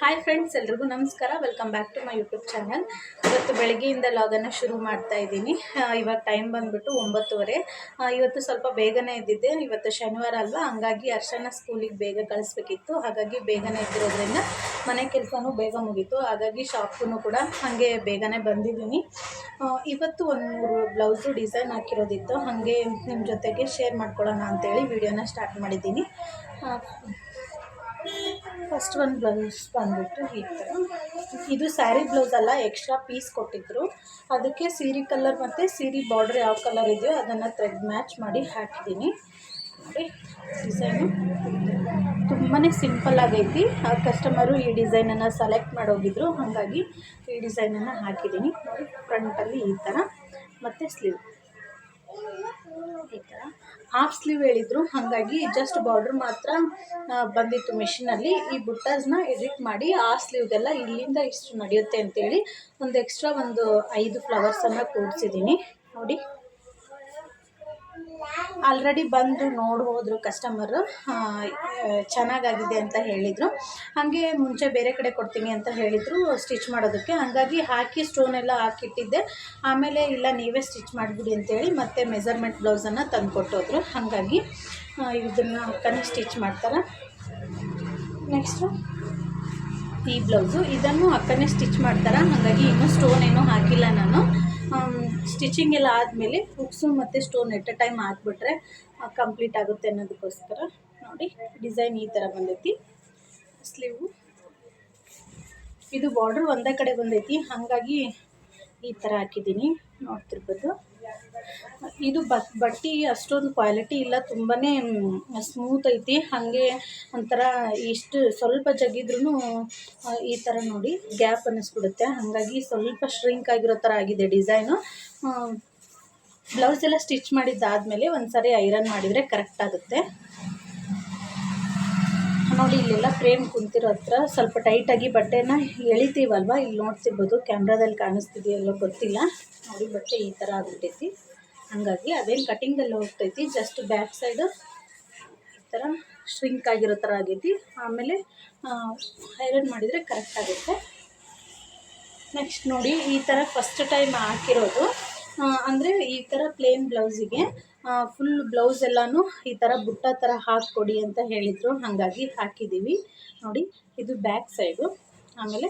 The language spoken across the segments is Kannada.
ಹಾಯ್ ಫ್ರೆಂಡ್ಸ್ ಎಲ್ರಿಗೂ ನಮಸ್ಕಾರ. Welcome back to my YouTube channel ಇವತ್ತು ಬೆಳಗ್ಗೆಯಿಂದ ಲಾಗನ್ನು ಶುರು ಮಾಡ್ತಾ ಇದ್ದೀನಿ. ಇವಾಗ ಟೈಮ್ ಬಂದುಬಿಟ್ಟು ಒಂಬತ್ತುವರೆ. ಇವತ್ತು ಸ್ವಲ್ಪ ಬೇಗನೆ ಇದ್ದಿದ್ದೆ ಇವತ್ತು ಶನಿವಾರ ಅಲ್ವಾ? ಹಂಗಾಗಿ ಅರ್ಶನ ಸ್ಕೂಲಿಗೆ ಬೇಗ ಕಳಿಸ್ಬೇಕಿತ್ತು. ಹಾಗಾಗಿ ಬೇಗನೆ ಇದ್ದಿರೋದ್ರಿಂದ ಮನೆ ಕೆಲಸನೂ ಬೇಗ ಮುಗೀತು. ಹಾಗಾಗಿ ಶಾಪ್ಗೂ ಕೂಡ ಹಾಗೆ ಬೇಗನೆ ಬಂದಿದ್ದೀನಿ. ಇವತ್ತು ಒಂದು ಮೂರು ಬ್ಲೌಸು ಡಿಸೈನ್ ಹಾಕಿರೋದಿತ್ತು. ಹಾಗೆ ನಿಮ್ಮ ಜೊತೆಗೆ ಶೇರ್ ಮಾಡ್ಕೊಳ್ಳೋಣ ಅಂತೇಳಿ ವಿಡಿಯೋನ ಸ್ಟಾರ್ಟ್ ಮಾಡಿದ್ದೀನಿ. ಫಸ್ಟ್ ಒಂದು ಬ್ಲೌಸ್ ಬಂದುಬಿಟ್ಟು ಈ ಥರ ಇದು ಸ್ಯಾರಿ ಬ್ಲೌಸ್ ಅಲ್ಲ ಎಕ್ಸ್ಟ್ರಾ ಪೀಸ್ ಕೊಟ್ಟಿದ್ರು. ಅದಕ್ಕೆ ಸೀರೆ ಕಲರ್ ಮತ್ತು ಸೀರೆ ಬಾರ್ಡ್ರ್ ಯಾವ ಕಲರ್ ಇದೆಯೋ ಅದನ್ನು ಥ್ರೆಡ್ ಮ್ಯಾಚ್ ಮಾಡಿ ಹಾಕಿದ್ದೀನಿ ನೋಡಿ ಡಿಸೈನು ತುಂಬಾ ಸಿಂಪಲ್ ಆಗೈತಿ. ಆ ಕಸ್ಟಮರು ಈ ಡಿಸೈನನ್ನು ಸೆಲೆಕ್ಟ್ ಮಾಡೋಗಿದ್ರು, ಹಾಗಾಗಿ ಈ ಡಿಸೈನನ್ನು ಹಾಕಿದ್ದೀನಿ. ನೋಡಿ ಫ್ರಂಟಲ್ಲಿ ಈ ಥರ ಮತ್ತು ಸ್ಲೀವ್ ಈ ಹಾಫ್ ಸ್ಲೀವ್ ಹೇಳಿದ್ರು, ಹಾಗಾಗಿ ಜಸ್ಟ್ ಬಾರ್ಡರ್ ಮಾತ್ರ ಬಂದಿತ್ತು ಮಿಷಿನಲ್ಲಿ ಈ ಬುಟ್ಟರ್ಸ್ನ ಎಡಿಟ್ ಮಾಡಿ ಆ ಸ್ಲೀವ್ಗೆಲ್ಲ ಇಲ್ಲಿಂದ ಇಷ್ಟು ನಡೆಯುತ್ತೆ ಅಂತೇಳಿ ಒಂದು ಎಕ್ಸ್ಟ್ರಾ ಒಂದು ಐದು ಫ್ಲವರ್ಸನ್ನು ಕೂಡಿಸಿದ್ದೀನಿ ನೋಡಿ. ಆಲ್ರೆಡಿ ಬಂದು ನೋಡಿ ಹೋದರು ಕಸ್ಟಮರು ಚೆನ್ನಾಗಾಗಿದೆ ಅಂತ ಹೇಳಿದರು. ಹಾಗೆ ಮುಂಚೆ ಬೇರೆ ಕಡೆ ಕೊಡ್ತೀನಿ ಅಂತ ಹೇಳಿದರು ಸ್ಟಿಚ್ ಮಾಡೋದಕ್ಕೆ. ಹಾಗಾಗಿ ಹಾಕಿ ಸ್ಟೋನ್ ಎಲ್ಲ ಹಾಕಿಟ್ಟಿದ್ದೆ. ಆಮೇಲೆ ಇಲ್ಲ, ನೀವೇ ಸ್ಟಿಚ್ ಮಾಡಿಬಿಡಿ ಅಂತೇಳಿ ಮತ್ತೆ ಮೆಸರ್ಮೆಂಟ್ ಬ್ಲೌಸನ್ನು ತಂದು ಕೊಟ್ಟೋದ್ರು ಹಾಗಾಗಿ ಇದನ್ನು ಅಕ್ಕನೇ ಸ್ಟಿಚ್ ಮಾಡ್ತಾರೆ? ನೆಕ್ಸ್ಟು ಈ ಬ್ಲೌಸು ಇದನ್ನು ಅಕ್ಕನೇ ಸ್ಟಿಚ್ ಮಾಡ್ತಾರೆ? ಹಾಗಾಗಿ ಇನ್ನೂ ಸ್ಟೋನ್ ಏನೂ ಹಾಕಿಲ್ಲ ನಾನು. ಸ್ಟಿಚಿಂಗ್ ಎಲ್ಲ ಆದಮೇಲೆ ಹುಕ್ಸು ಮತ್ತು ಸ್ಟೋನ್ ಎಟ್ ಅ ಟೈಮ್ ಹಾಕ್ಬಿಟ್ರೆ ಕಂಪ್ಲೀಟ್ ಆಗುತ್ತೆ ಅನ್ನೋದಕ್ಕೋಸ್ಕರ. ನೋಡಿ, ಡಿಸೈನ್ ಈ ಥರ ಬಂದೈತಿ. ಸ್ಲೀವು. ಇದು ಬಾರ್ಡ್ರ್ ಒಂದೇ ಕಡೆ ಬಂದೈತಿ. ಹಾಗಾಗಿ ಈ ಥರ ಹಾಕಿದ್ದೀನಿ. ನೋಡ್ತಿರ್ಬೋದು. ಇದು ಬಟ್ ಬಟ್ಟೆ ಅಷ್ಟೊಂದು ಕ್ವಾಲಿಟಿ ಇಲ್ಲ ತುಂಬಾ ಸ್ಮೂತ್ ಐತಿ. ಹಾಗೆ ಒಂಥರ ಇಷ್ಟು ಸ್ವಲ್ಪ ಜಗಿದ್ರೂ ಈ ಥರ ನೋಡಿ ಗ್ಯಾಪ್ ಅನ್ನಿಸ್ಬಿಡುತ್ತೆ. ಹಾಗಾಗಿ ಸ್ವಲ್ಪ ಶ್ರಿಂಕ್ ಆಗಿರೋ ಥರ ಆಗಿದೆ ಡಿಸೈನು ಬ್ಲೌಸ್ ಎಲ್ಲ ಸ್ಟಿಚ್ ಮಾಡಿದ್ದಾದಮೇಲೆ ಒಂದು ಸಾರಿ ಐರನ್ ಮಾಡಿದರೆ ಕರೆಕ್ಟ್ ಆಗುತ್ತೆ. ನೋಡಿ, ಇಲ್ಲೆಲ್ಲ ಫ್ರೇಮ್ ಕುಂತಿರೋ ಹತ್ರ ಸ್ವಲ್ಪ ಟೈಟಾಗಿ ಬಟ್ಟೆನ ಎಳಿತೀವಲ್ವ? ಇಲ್ಲಿ ನೋಡ್ತಿರ್ಬೋದು, ಕ್ಯಾಮ್ರಾದಲ್ಲಿ ಕಾಣಿಸ್ತಿದೆಯಲ್ಲೋ ಗೊತ್ತಿಲ್ಲ. ನೋಡಿ, ಬಟ್ಟೆ ಈ ಥರ ಆಗ್ಬಿಟ್ಟೈತಿ ಹಾಗಾಗಿ ಅದೇನು ಕಟಿಂಗಲ್ಲಿ ಹೋಗ್ತೈತಿ ಜಸ್ಟ್ ಬ್ಯಾಕ್ ಸೈಡು ಈ ಥರ ಶ್ರಿಂಕ್ ಆಗಿರೋ ಥರ ಆಗೈತಿ. ಆಮೇಲೆ ಐರನ್ ಮಾಡಿದರೆ ಕರೆಕ್ಟ್ ಆಗುತ್ತೆ. ನೆಕ್ಸ್ಟ್ ನೋಡಿ, ಈ ಥರ ಫಸ್ಟ್ ಟೈಮ್ ಹಾಕಿರೋದು. ಅಂದರೆ ಈ ಥರ ಪ್ಲೇನ್ ಬ್ಲೌಸಿಗೆ ಫುಲ್ ಬ್ಲೌಸ್ ಎಲ್ಲನೂ ಈ ಥರ ಬುಟ್ಟ ಥರ ಹಾಕ್ಕೊಡಿ ಅಂತ ಹೇಳಿದರು. ಹಾಗಾಗಿ ಹಾಕಿದ್ದೀವಿ ನೋಡಿ, ಇದು ಬ್ಯಾಕ್ ಸೈಡು ಆಮೇಲೆ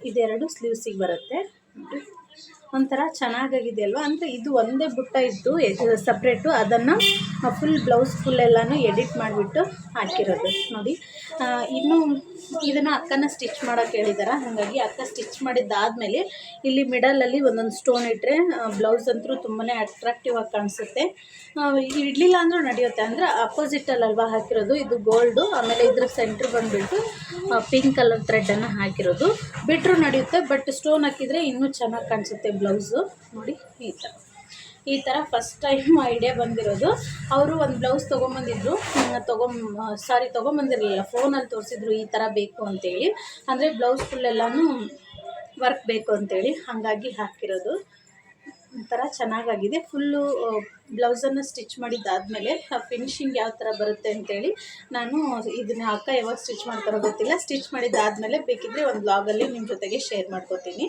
ಇದೆರಡು ಸ್ಲೀವ್ಸಿಗೆ ಬರುತ್ತೆ. ನೋಡಿ. ಒಂಥರ ಚೆನ್ನಾಗಾಗಿದೆ ಅಲ್ವಾ ಅಂದರೆ ಇದು ಒಂದೇ ಬುಟ್ಟ ಇದ್ದು ಸಪ್ರೇಟು ಅದನ್ನು ಫುಲ್ ಬ್ಲೌಸ್ ಫುಲ್ ಎಲ್ಲನೂ ಎಡಿಟ್ ಮಾಡಿಬಿಟ್ಟು ಹಾಕಿರೋದು. ನೋಡಿ ಇನ್ನು ಇದನ್ನು ಅಕ್ಕನ ಸ್ಟಿಚ್ ಮಾಡೋಕ್ಕೆ ಹೇಳಿದ್ದಾರೆ ಹಾಗಾಗಿ ಅಕ್ಕ ಸ್ಟಿಚ್ ಮಾಡಿದ್ದಾದಮೇಲೆ ಇಲ್ಲಿ ಮಿಡಲಲ್ಲಿ ಒಂದೊಂದು ಸ್ಟೋನ್ ಇಟ್ಟರೆ ಬ್ಲೌಸ್ ಅಂತೂ ತುಂಬಾ ಅಟ್ರಾಕ್ಟಿವ್ ಆಗಿ ಕಾಣಿಸುತ್ತೆ. ಇಡ್ಲಿಲ್ಲ ಅಂದರೂ ನಡೆಯುತ್ತೆ. ಅಂದರೆ ಅಪೋಸಿಟಲ್ಲಲ್ವಾ ಹಾಕಿರೋದು. ಇದು ಗೋಲ್ಡು ಆಮೇಲೆ ಇದ್ರ ಸೆಂಟ್ರ್ ಬಂದುಬಿಟ್ಟು ಪಿಂಕ್ ಕಲರ್ ಥ್ರೆಡನ್ನು ಹಾಕಿರೋದು. ಬಿಟ್ಟರು ನಡೆಯುತ್ತೆ ಬಟ್ ಸ್ಟೋನ್ ಹಾಕಿದರೆ ಇನ್ನೂ ಚೆನ್ನಾಗಿ ಕಾಣಿಸುತ್ತೆ. ಬ್ಲೌಸು. ನೋಡಿ, ಈ ಥರ ಈ ಥರ ಫಸ್ಟ್ ಟೈಮ್ ಐಡಿಯಾ ಬಂದಿರೋದು. ಅವರು ಒಂದು ಬ್ಲೌಸ್ ತೊಗೊಂಬಂದಿದ್ರು. ತೊಗೊಂಬ ಸಾರಿ ತೊಗೊಂಬಂದಿರಲಿಲ್ಲ. ಫೋನಲ್ಲಿ ತೋರಿಸಿದ್ರು ಈ ಥರ ಬೇಕು ಅಂತೇಳಿ. ಅಂದರೆ ಬ್ಲೌಸ್ ಫುಲ್ ಎಲ್ಲನೂ ವರ್ಕ್ ಬೇಕು ಅಂತೇಳಿ. ಹಾಗಾಗಿ ಹಾಕಿರೋದು. ಒಂಥರ ಚೆನ್ನಾಗಾಗಿದೆ. ಫುಲ್ಲು ಬ್ಲೌಸನ್ನು ಸ್ಟಿಚ್ ಮಾಡಿದ್ದಾದಮೇಲೆ ಫಿನಿಶಿಂಗ್ ಯಾವ ಥರ ಬರುತ್ತೆ ಅಂತೇಳಿ ನಾನು ಇದನ್ನ ಅಕ್ಕ ಯಾವಾಗ ಸ್ಟಿಚ್ ಮಾಡ್ತಾರೋ ಗೊತ್ತಿಲ್ಲ. ಸ್ಟಿಚ್ ಮಾಡಿದ್ದಾದಮೇಲೆ ಬೇಕಿದ್ದರೆ ಒಂದು ಬ್ಲಾಗಲ್ಲಿ ನಿಮ್ಮ ಜೊತೆಗೆ ಶೇರ್ ಮಾಡ್ಕೋತೀನಿ.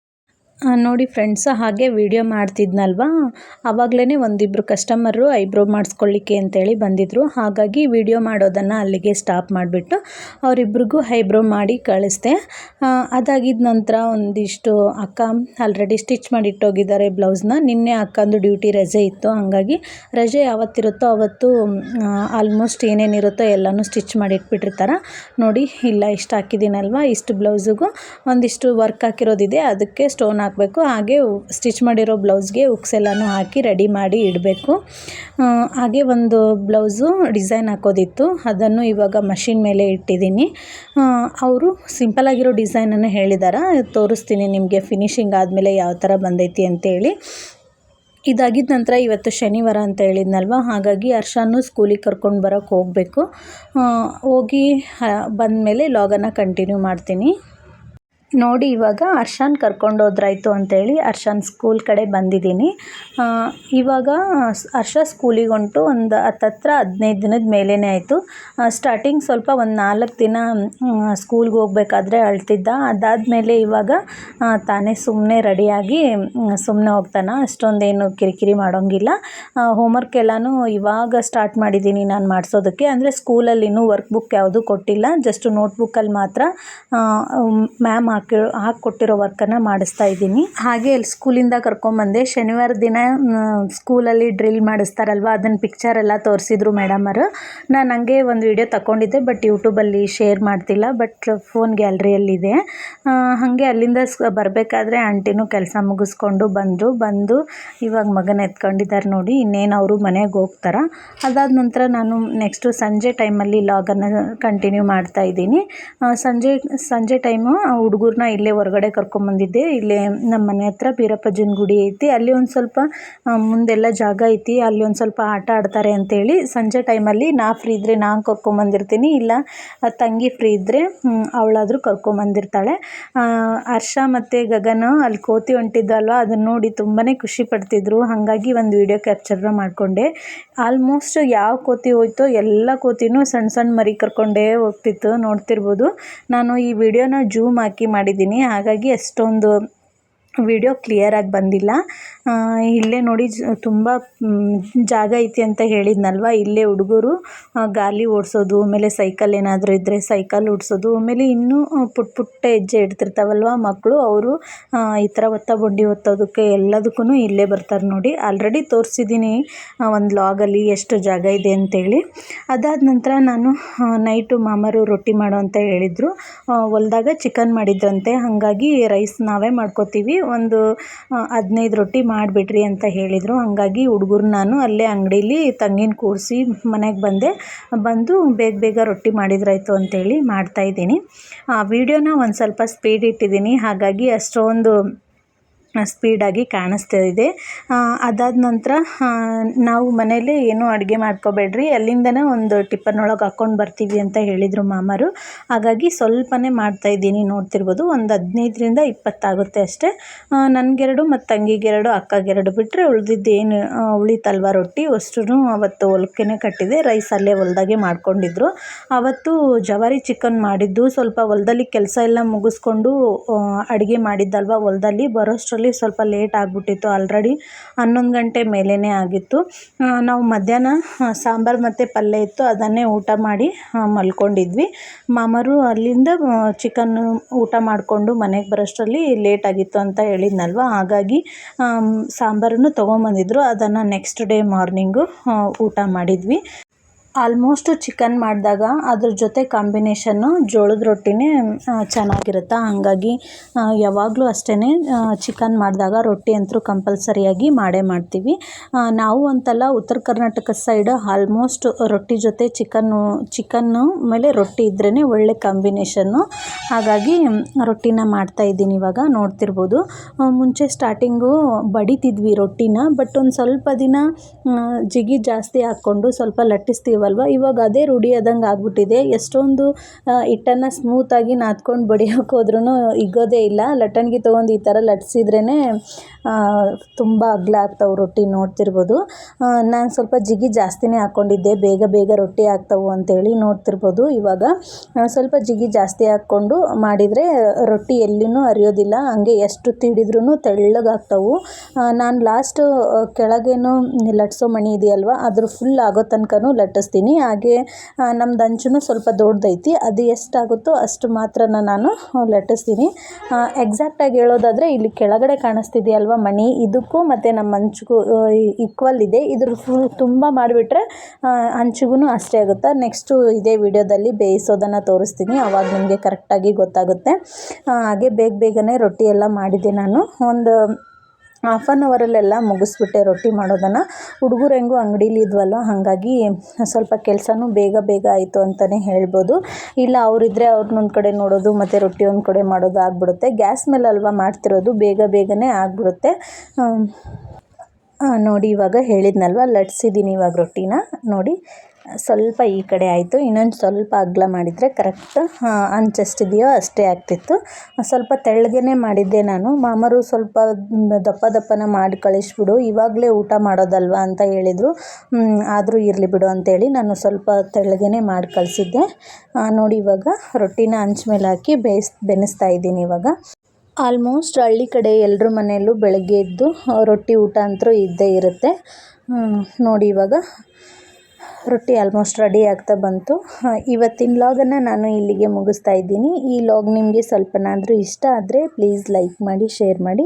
ನೋಡಿ ಫ್ರೆಂಡ್ಸ್ ಹಾಗೆ ವಿಡಿಯೋ ಮಾಡ್ತಿದ್ನಲ್ವಾ? ಆವಾಗಲೇ ಒಂದಿಬ್ಬರು ಕಸ್ಟಮರು ಐಬ್ರೋ ಮಾಡಿಸ್ಕೊಳ್ಳಿಕ್ಕೆ ಅಂತೇಳಿ ಬಂದಿದ್ದರು ಹಾಗಾಗಿ ವಿಡಿಯೋ ಮಾಡೋದನ್ನು ಅಲ್ಲಿಗೆ ಸ್ಟಾಪ್ ಮಾಡಿಬಿಟ್ಟು ಅವರಿಬ್ರಿಗೂ ಐಬ್ರೋ ಮಾಡಿ ಕಳಿಸ್ದೆ. ಅದಾಗಿದ್ದ ನಂತರ ಒಂದಿಷ್ಟು ಅಕ್ಕ ಆಲ್ರೆಡಿ ಸ್ಟಿಚ್ ಮಾಡಿ ಇಟ್ಟೋಗಿದ್ದಾರೆ ಬ್ಲೌಸ್ನ ನಿನ್ನೆ ಅಕ್ಕಂದು ಡ್ಯೂಟಿ ರಜೆ ಇತ್ತು. ಹಾಗಾಗಿ ರಜೆ ಯಾವತ್ತಿರುತ್ತೋ ಅವತ್ತು ಆಲ್ಮೋಸ್ಟ್ ಏನೇನಿರುತ್ತೋ ಎಲ್ಲನೂ ಸ್ಟಿಚ್ ಮಾಡಿ ಇಟ್ಬಿಟ್ಟಿರ್ತಾರೆ ನೋಡಿ, ಇಲ್ಲ ಇಷ್ಟು ಹಾಕಿದ್ದೀನಲ್ವ? ಇಷ್ಟು ಬ್ಲೌಸಿಗೂ ಒಂದಿಷ್ಟು ವರ್ಕ್ ಹಾಕಿರೋದಿದೆ. ಅದಕ್ಕೆ ಸ್ಟೋನ್ ಹಾಕಬೇಕು. ಹಾಗೆ ಸ್ಟಿಚ್ ಮಾಡಿರೋ ಬ್ಲೌಸ್ಗೆ ಉಕ್ಸ್ ಎಲ್ಲನೂ ಹಾಕಿ ರೆಡಿ ಮಾಡಿ ಇಡಬೇಕು. ಹಾಗೆ ಒಂದು ಬ್ಲೌಸು ಡಿಸೈನ್ ಹಾಕೋದಿತ್ತು. ಅದನ್ನು ಇವಾಗ ಮಷಿನ್ ಮೇಲೆ ಇಟ್ಟಿದ್ದೀನಿ. ಅವರು ಸಿಂಪಲಾಗಿರೋ ಡಿಸೈನನ್ನು ಹೇಳಿದ್ದಾರೆ ತೋರಿಸ್ತೀನಿ ನಿಮಗೆ ಫಿನಿಶಿಂಗ್ ಆದಮೇಲೆ ಯಾವ ಥರ ಬಂದೈತಿ ಅಂತೇಳಿ. ಇದಾಗಿದ್ದ ನಂತರ ಇವತ್ತು ಶನಿವಾರ ಅಂತ ಹೇಳಿದ್ನಲ್ವ? ಹಾಗಾಗಿ ಹರ್ಷಾನು ಸ್ಕೂಲಿಗೆ ಕರ್ಕೊಂಡು ಬರೋಕ್ಕೆ ಹೋಗಬೇಕು. ಹೋಗಿ ಬಂದಮೇಲೆ ಲಾಗನ್ನು ಕಂಟಿನ್ಯೂ ಮಾಡ್ತೀನಿ. ನೋಡಿ ಇವಾಗ ಅರ್ಷನ್ ಕರ್ಕೊಂಡು ಹೋದ್ರಾಯ್ತು ಅಂತೇಳಿ ಅರ್ಶಾನ್ ಸ್ಕೂಲ್ ಕಡೆ ಬಂದಿದ್ದೀನಿ. ಇವಾಗ ಹರ್ಷ ಸ್ಕೂಲಿಗೆ ಹೊಂಟು ಒಂದು ಹತ್ತತ್ರ ಹದಿನೈದು ದಿನದ ಮೇಲೇ ಆಯಿತು. ಸ್ಟಾರ್ಟಿಂಗ್ ಸ್ವಲ್ಪ ಒಂದು ನಾಲ್ಕು ದಿನ ಸ್ಕೂಲ್ಗೆ ಹೋಗ್ಬೇಕಾದ್ರೆ ಅಳ್ತಿದ್ದ. ಅದಾದಮೇಲೆ ಇವಾಗ ಆ, ತಾನೇ ಸುಮ್ಮನೆ ರೆಡಿಯಾಗಿ ಸುಮ್ಮನೆ ಹೋಗ್ತಾನೆ. ಅಷ್ಟೊಂದೇನು ಕಿರಿಕಿರಿ ಮಾಡೋಂಗಿಲ್ಲ. ಹೋಮ್ವರ್ಕ್ ಎಲ್ಲನೂ ಇವಾಗ ಸ್ಟಾರ್ಟ್ ಮಾಡಿದ್ದೀನಿ ನಾನು ಮಾಡಿಸೋದಕ್ಕೆ. ಅಂದರೆ ಸ್ಕೂಲಲ್ಲಿ ಇನ್ನೂ ವರ್ಕ್ ಬುಕ್ ಯಾವುದೂ ಕೊಟ್ಟಿಲ್ಲ. ಜಸ್ಟ್ ನೋಟ್ಬುಕ್ಕಲ್ಲಿ ಮಾತ್ರ ಮ್ಯಾಮ್ ಹಾಕಿ ಹಾಕ್ಕೊಟ್ಟಿರೋ ವರ್ಕನ್ನು ಮಾಡಿಸ್ತಾ ಇದ್ದೀನಿ. ಹಾಗೆ ಅಲ್ಲಿ ಸ್ಕೂಲಿಂದ ಕರ್ಕೊಂಬಂದೆ. ಶನಿವಾರ ದಿನ ಸ್ಕೂಲಲ್ಲಿ ಡ್ರಿಲ್ ಮಾಡಿಸ್ತಾರಲ್ವ, ಅದನ್ನು ಪಿಕ್ಚರ್ ಎಲ್ಲ ತೋರಿಸಿದ್ರು ಮೇಡಮರು ನಾನು ಹಂಗೆ ಒಂದು ವಿಡಿಯೋ ತಗೊಂಡಿದ್ದೆ ಬಟ್ ಯೂಟ್ಯೂಬಲ್ಲಿ ಶೇರ್ ಮಾಡ್ತಿಲ್ಲ, ಬಟ್ ಫೋನ್ ಗ್ಯಾಲ್ರಿಯಲ್ಲಿದೆ ಹಾಗೆ ಅಲ್ಲಿಂದ ಬರಬೇಕಾದ್ರೆ ಆಂಟಿನೂ ಕೆಲಸ ಮುಗಿಸ್ಕೊಂಡು ಬಂದರು. ಬಂದು ಇವಾಗ ಮಗನ ಎತ್ಕೊಂಡಿದ್ದಾರೆ ನೋಡಿ, ಇನ್ನೇನು ಅವರು ಮನೆಗೆ ಹೋಗ್ತಾರೆ. ಅದಾದ ನಂತರ ನಾನು ನೆಕ್ಸ್ಟು ಸಂಜೆ ಟೈಮಲ್ಲಿ ಲಾಗನ್ನು ಕಂಟಿನ್ಯೂ ಮಾಡ್ತಾ ಇದ್ದೀನಿ. ಸಂಜೆ ಸಂಜೆ ಟೈಮು ಹುಡುಗರನ್ನ ಇಲ್ಲೇ ಹೊರಗಡೆ ಕರ್ಕೊಂಬಂದಿದ್ದೆ ಇಲ್ಲೇ ನಮ್ಮ ಮನೆ ಹತ್ರ ಬೀರಪ್ಪಜ್ಜನ ಗುಡಿ ಐತಿ. ಅಲ್ಲಿ ಒಂದು ಸ್ವಲ್ಪ ಮುಂದೆಲ್ಲ ಜಾಗ ಐತಿ. ಅಲ್ಲಿ ಒಂದು ಸ್ವಲ್ಪ ಆಟ ಆಡ್ತಾರೆ ಅಂತೇಳಿ ಸಂಜೆ ಟೈಮಲ್ಲಿ ನಾ ಫ್ರೀ ಇದ್ದರೆ ನಾನು ಕರ್ಕೊಂಬಂದಿರ್ತೀನಿ ಇಲ್ಲ ತಂಗಿ ಫ್ರೀ ಇದ್ದರೆ ಅವಳಾದರೂ ಕರ್ಕೊಂಬಂದಿರ್ತಾಳೆ ಹರ್ಷ ಮತ್ತು ಗಗನ ಅಲ್ಲಿ ಕೋತಿ ಹೊಂಟಿದ್ದಲ್ವ ಅದನ್ನು ನೋಡಿ ತುಂಬಾ ಖುಷಿ ಪಡ್ತಿದ್ರು. ಹಾಗಾಗಿ ಒಂದು ವಿಡಿಯೋ ಕ್ಯಾಪ್ಚರ್ನ ಮಾಡಿಕೊಂಡೆ. ಆಲ್ಮೋಸ್ಟ್ ಯಾವ ಕೋತಿ ಹೋಯ್ತೋ ಎಲ್ಲ ಕೋತಿನೂ ಸಣ್ಣ ಸಣ್ಣ ಮರಿ ಕರ್ಕೊಂಡೇ ಹೋಗ್ತಿತ್ತು. ನೋಡ್ತಿರ್ಬೋದು. ನಾನು ಈ ವಿಡಿಯೋನ ಜೂಮ್ ಹಾಕಿ ಮಾಡಿದ್ದೀನಿ. ಹಾಗಾಗಿ ಅಷ್ಟೊಂದು ವಿಡಿಯೋ ಕ್ಲಿಯರಾಗಿ ಬಂದಿಲ್ಲ. ಇಲ್ಲೇ ನೋಡಿ ತುಂಬ ಜಾಗ ಐತಿ ಅಂತ ಹೇಳಿದ್ನಲ್ವ? ಇಲ್ಲೇ ಹುಡುಗರು ಗಾಲಿ ಓಡಿಸೋದು, ಆಮೇಲೆ ಸೈಕಲ್ ಏನಾದರೂ ಇದ್ದರೆ ಸೈಕಲ್ ಓಡಿಸೋದು, ಆಮೇಲೆ ಇನ್ನೂ ಪುಟ್ಟ ಪುಟ್ಟ ಹೆಜ್ಜೆ ಇಡ್ತಿರ್ತಾವಲ್ವ ಮಕ್ಕಳು ಅವರು ಈ ಥರ ಒತ್ತ ಬಂಡಿ ಒತ್ತೋದಕ್ಕೆ ಎಲ್ಲದಕ್ಕೂ ಇಲ್ಲೇ ಬರ್ತಾರೆ ನೋಡಿ. ಆಲ್ರೆಡಿ ತೋರಿಸಿದ್ದೀನಿ ಒಂದು ಲಾಗಲ್ಲಿ ಎಷ್ಟು ಜಾಗ ಇದೆ ಅಂತೇಳಿ. ಅದಾದ ನಂತರ ನಾನು ನೈಟು ಮಾಮರು ರೊಟ್ಟಿ ಮಾಡು ಅಂತ ಹೇಳಿದರು. ಹೊಲ್ದಾಗ ಚಿಕನ್ ಮಾಡಿದ್ರಂತೆ, ಹಾಗಾಗಿ ರೈಸ್ ನಾವೇ ಮಾಡ್ಕೋತೀವಿ. ಒಂದು ಹದಿನೈದು ರೊಟ್ಟಿ ಮಾಡಿಬಿಡ್ರಿ ಅಂತ ಹೇಳಿದರು. ಹಾಗಾಗಿ ಹುಡುಗರು ನಾನು ಅಲ್ಲೇ ಅಂಗಡೀಲಿ ತಂಗಿನ ಕೂರಿಸಿ ಮನೆಗೆ ಬಂದೆ. ಬಂದು ಬೇಗ ಬೇಗ ರೊಟ್ಟಿ ಮಾಡಿದ್ರಾಯ್ತು ಅಂತೇಳಿ ಮಾಡ್ತಾಯಿದ್ದೀನಿ ವೀಡಿಯೋನ ಒಂದು ಸ್ವಲ್ಪ ಸ್ಪೀಡ್ ಇಟ್ಟಿದ್ದೀನಿ. ಹಾಗಾಗಿ ಅಷ್ಟೊಂದು ಸ್ಪೀಡಾಗಿ ಕಾಣಿಸ್ತಾ ಇದೆ. ಅದಾದ ನಂತರ ನಾವು ಮನೇಲಿ ಏನೂ ಅಡುಗೆ ಮಾಡ್ಕೋಬೇಡ್ರಿ, ಅಲ್ಲಿಂದನೇ ಒಂದು ಟಿಪ್ಪನ್ ಒಳಗೆ ಹಾಕ್ಕೊಂಡು ಬರ್ತೀವಿ ಅಂತ ಹೇಳಿದರು ಮಾಮರು. ಹಾಗಾಗಿ ಸ್ವಲ್ಪನೇ ಮಾಡ್ತಾ ಇದ್ದೀನಿ, ನೋಡ್ತಿರ್ಬೋದು. ಒಂದು ಹದಿನೈದರಿಂದ ಇಪ್ಪತ್ತಾಗುತ್ತೆ ಅಷ್ಟೇ. ನನಗೆರಡು ಮತ್ತು ತಂಗಿಗೆರಡು, ಅಕ್ಕಗೆರಡು ಬಿಟ್ಟರೆ ಉಳಿದಿದ್ದೇನು ಉಳಿತಲ್ವ ರೊಟ್ಟಿ ಅಷ್ಟೂ ಅವತ್ತು ಹೊಲಕ್ಕೇ ಕಟ್ಟಿದೆ. ರೈಸ್ ಅಲ್ಲೇ ಹೊಲ್ದಾಗೆ ಮಾಡ್ಕೊಂಡಿದ್ರು. ಅವತ್ತು ಜವಾರಿ ಚಿಕನ್ ಮಾಡಿದ್ದು. ಸ್ವಲ್ಪ ಹೊಲದಲ್ಲಿ ಕೆಲಸ ಎಲ್ಲ ಮುಗಿಸ್ಕೊಂಡು ಅಡುಗೆ ಮಾಡಿದ್ದಲ್ವ, ಹೊಲದಲ್ಲಿ ಬರೋಷ್ಟರಲ್ಲಿ ಸ್ವಲ್ಪ ಲೇಟ್ ಆಗಿಬಿಟ್ಟಿತ್ತು. ಆಲ್ರೆಡಿ ಹನ್ನೊಂದು ಗಂಟೆ ಮೇಲೇ ಆಗಿತ್ತು. ನಾವು ಮಧ್ಯಾಹ್ನ ಸಾಂಬಾರು ಮತ್ತು ಪಲ್ಯ ಇತ್ತು. ಅದನ್ನೇ ಊಟ ಮಾಡಿ ಮಲ್ಕೊಂಡಿದ್ವಿ. ಮಾಮರು ಅಲ್ಲಿಂದ ಚಿಕನ್ ಊಟ ಮಾಡಿಕೊಂಡು ಮನೆಗೆ ಬರೋಷ್ಟರಲ್ಲಿ ಲೇಟ್ ಆಗಿತ್ತು ಅಂತ ಹೇಳಿದ್ನಲ್ವ? ಹಾಗಾಗಿ ಸಾಂಬಾರನ್ನು ತೊಗೊಂಬಂದಿದ್ರು. ಅದನ್ನು ನೆಕ್ಸ್ಟ್ ಡೇ ಮಾರ್ನಿಂಗು ಊಟ ಮಾಡಿದ್ವಿ. ಆಲ್ಮೋಸ್ಟು ಚಿಕನ್ ಮಾಡಿದಾಗ ಅದ್ರ ಜೊತೆ ಕಾಂಬಿನೇಷನ್ನು ಜೋಳದ ರೊಟ್ಟಿನೇ ಚೆನ್ನಾಗಿರುತ್ತೆ? ಹಾಗಾಗಿ ಯಾವಾಗಲೂ ಅಷ್ಟೇ ಚಿಕನ್ ಮಾಡಿದಾಗ ರೊಟ್ಟಿ ಅಂತೂ ಕಂಪಲ್ಸರಿಯಾಗಿ ಮಾಡೇ ಮಾಡ್ತೀವಿ. ನಾವು ಅಂತಲ್ಲ ಉತ್ತರ ಕರ್ನಾಟಕ ಸೈಡ್ ಆಲ್ಮೋಸ್ಟ್ ರೊಟ್ಟಿ ಜೊತೆ ಚಿಕನ್ನು ಚಿಕನ್ನು ಮೇಲೆ ರೊಟ್ಟಿ ಇದ್ರೇ ಒಳ್ಳೆ ಕಾಂಬಿನೇಷನ್ನು ಹಾಗಾಗಿ, ರೊಟ್ಟಿನ ಮಾಡ್ತಾ ಇದ್ದೀನಿ ಇವಾಗ, ನೋಡ್ತಿರ್ಬೋದು. ಮುಂಚೆ ಸ್ಟಾರ್ಟಿಂಗು ಬಡಿತಿದ್ವಿ ರೊಟ್ಟಿನ ಬಟ್ ಒಂದು ಸ್ವಲ್ಪ ದಿನ ಜಿಗಿ ಜಾಸ್ತಿ ಹಾಕ್ಕೊಂಡು ಸ್ವಲ್ಪ ಲಟ್ಟಿಸ್ತೀವಲ್ವ ಇವಾಗ ಅದೇ ರೂಢಿ ಆದಂಗೆ ಆಗಿಬಿಟ್ಟಿದೆ. ಎಷ್ಟೊಂದು ಹಿಟ್ಟನ್ನು ಸ್ಮೂತಾಗಿ ನಾದ್ಕೊಂಡು ಬಡಿಯೋಕೆ ಹೋದ್ರೂ ಹಿಗ್ಗೋದೇ ಇಲ್ಲ. ಲಟ್ಟಣಿಗೆ ತೊಗೊಂಡು ಈ ಥರ ಲಟ್ಸಿದ್ರೇ ತುಂಬ ಅಗಲ ಆಗ್ತಾವೆ ರೊಟ್ಟಿ ನೋಡ್ತಿರ್ಬೋದು. ನಾನು ಸ್ವಲ್ಪ ಜಿಗಿ ಜಾಸ್ತಿನೇ ಹಾಕ್ಕೊಂಡಿದ್ದೆ. ಬೇಗ ಬೇಗ ರೊಟ್ಟಿ ಆಗ್ತಾವೆ ಅಂತೇಳಿ ನೋಡ್ತಿರ್ಬೋದು ಇವಾಗ. ಸ್ವಲ್ಪ ಜಿಗಿ ಜಾಸ್ತಿ ಹಾಕ್ಕೊಂಡು ಮಾಡಿದರೆ ರೊಟ್ಟಿ ಎಲ್ಲಿನೂ ಅರಿಯೋದಿಲ್ಲ ಹಂಗೆ ಎಷ್ಟು ತಿಳಿದ್ರೂ ತೆಳ್ಳಗಾಗ್ತಾವೆ. ನಾನು ಲಾಸ್ಟು ಕೆಳಗೇನು ಲಟ್ಸೋ ಮಣಿ ಇದೆಯಲ್ವ? ಅದ್ರ ಫುಲ್ ಆಗೋ ತನಕನೂ ಲಟ್ಟಿಸ್ತೀನಿ. ಹಾಗೆ ನಮ್ದು ಅಂಚುನು ಸ್ವಲ್ಪ ದೊಡ್ಡದೈತಿ. ಅದು ಎಷ್ಟಾಗುತ್ತೋ ಅಷ್ಟು ಮಾತ್ರನ ನಾನು ಲಟ್ಟಿಸ್ತೀನಿ. ಎಕ್ಸಾಕ್ಟಾಗಿ ಹೇಳೋದಾದರೆ ಇಲ್ಲಿ ಕೆಳಗಡೆ ಕಾಣಿಸ್ತಿದೆಯಲ್ವ ಮಣಿ? ಇದಕ್ಕೂ ಮತ್ತು ನಮ್ಮ ಅಂಚುಗೂ ಈಕ್ವಲ್ ಇದೆ. ಇದ್ರ ಫುಲ್ ತುಂಬ ಮಾಡಿಬಿಟ್ರೆ ಹಂಚಿಗೂ ಅಷ್ಟೇ ಆಗುತ್ತೆ. ನೆಕ್ಸ್ಟು ಇದೇ ವಿಡಿಯೋದಲ್ಲಿ ಬೇಯಿಸೋದನ್ನು ತೋರಿಸ್ತೀನಿ. ಆವಾಗ ನಿಮಗೆ ಕರೆಕ್ಟಾಗಿ ಗೊತ್ತಾಗುತ್ತೆ. ಹಾಗೆ ಬೇಗ ಬೇಗನೆ ರೊಟ್ಟಿ ಎಲ್ಲ ಮಾಡಿದೆ ನಾನು. ಒಂದು ಹಾಫ್ ಆನ್ ಅವರಲ್ಲೆಲ್ಲ ಮುಗಿಸ್ಬಿಟ್ಟೆ ರೊಟ್ಟಿ ಮಾಡೋದನ್ನು. ಹುಡುಗರು ಹೆಂಗೂ ಅಂಗಡೀಲಿ ಇದ್ವಲ್ಲ ಹಾಗಾಗಿ ಸ್ವಲ್ಪ ಕೆಲಸನೂ ಬೇಗ ಬೇಗ ಆಯಿತು ಅಂತಲೇ ಹೇಳ್ಬೋದು. ಇಲ್ಲ ಅವರಿದ್ದರೆ ಅವ್ರನ್ನೊಂದು ಕಡೆ ನೋಡೋದು, ಮತ್ತು ರೊಟ್ಟಿ ಒಂದು ಕಡೆ ಮಾಡೋದು ಆಗಿಬಿಡುತ್ತೆ. ಗ್ಯಾಸ್ ಮೇಲೆ ಅಲ್ವಾ ಮಾಡ್ತಿರೋದು, ಬೇಗ ಬೇಗನೆ ಆಗಿಬಿಡುತ್ತೆ. ನೋಡಿ, ಇವಾಗ ಹೇಳಿದ್ನಲ್ವ, ಲಟ್ಸಿದ್ದೀನಿ ಇವಾಗ ರೊಟ್ಟಿನ. ನೋಡಿ. ಸ್ವಲ್ಪ ಈ ಕಡೆ ಆಯಿತು. ಇನ್ನೊಂದು ಸ್ವಲ್ಪ ಅಗಲ ಮಾಡಿದರೆ ಕರೆಕ್ಟ್ ಅಂಚೆಷ್ಟಿದೆಯೋ ಅಷ್ಟೇ ಆಗ್ತಿತ್ತು. ಸ್ವಲ್ಪ ತೆಳ್ಳಗೆ ಮಾಡಿದ್ದೆ ನಾನು. ಮಾಮರು ಸ್ವಲ್ಪ ದಪ್ಪ ದಪ್ಪನ ಮಾಡಿ ಕಳಿಸ್ಬಿಡು. ಇವಾಗಲೇ ಊಟ ಮಾಡೋದಲ್ವಾ ಅಂತ ಹೇಳಿದರು. ಆದರೂ ಇರಲಿ ಬಿಡು ಅಂತೇಳಿ ನಾನು ಸ್ವಲ್ಪ ತೆಳ್ಳಗೆ ಮಾಡಿ ಕಳಿಸಿದ್ದೆ. ನೋಡಿ ಇವಾಗ ರೊಟ್ಟಿನ ಹಂಚ್ ಮೇಲೆ ಹಾಕಿ ಬೇಯಿಸ್, ಬೆನೆಸ್ತಾ ಇದ್ದೀನಿ ಇವಾಗ. ಆಲ್ಮೋಸ್ಟ್ ಹಳ್ಳಿ ಕಡೆ ಎಲ್ಲರ ಮನೆಯಲ್ಲೂ ಬೆಳಗ್ಗೆ ಎದ್ದು ರೊಟ್ಟಿ ಊಟ ಅಂತೂ ಇದ್ದೇ ಇರುತ್ತೆ. ನೋಡಿ ಇವಾಗ ರೊಟ್ಟಿ ಆಲ್ಮೋಸ್ಟ್ ರೆಡಿ ಆಗ್ತಾ ಬಂತು. ಇವತ್ತಿನ ಲಾಗನ್ನು ನಾನು ಇಲ್ಲಿಗೆ ಮುಗಿಸ್ತಾ ಇದ್ದೀನಿ. ಈ ಲಾಗ್ ನಿಮಗೆ ಸ್ವಲ್ಪನಾದರೂ ಇಷ್ಟ ಆದರೆ ಪ್ಲೀಸ್ ಲೈಕ್ ಮಾಡಿ ಶೇರ್ ಮಾಡಿ.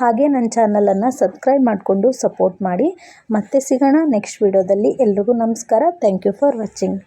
ಹಾಗೆ ನನ್ನ ಚಾನಲನ್ನು ಸಬ್ಸ್ಕ್ರೈಬ್ ಮಾಡಿಕೊಂಡು ಸಪೋರ್ಟ್ ಮಾಡಿ. ಮತ್ತೆ ಸಿಗೋಣ ನೆಕ್ಸ್ಟ್ ವಿಡಿಯೋದಲ್ಲಿ ಎಲ್ರಿಗೂ ನಮಸ್ಕಾರ. Thank you for watching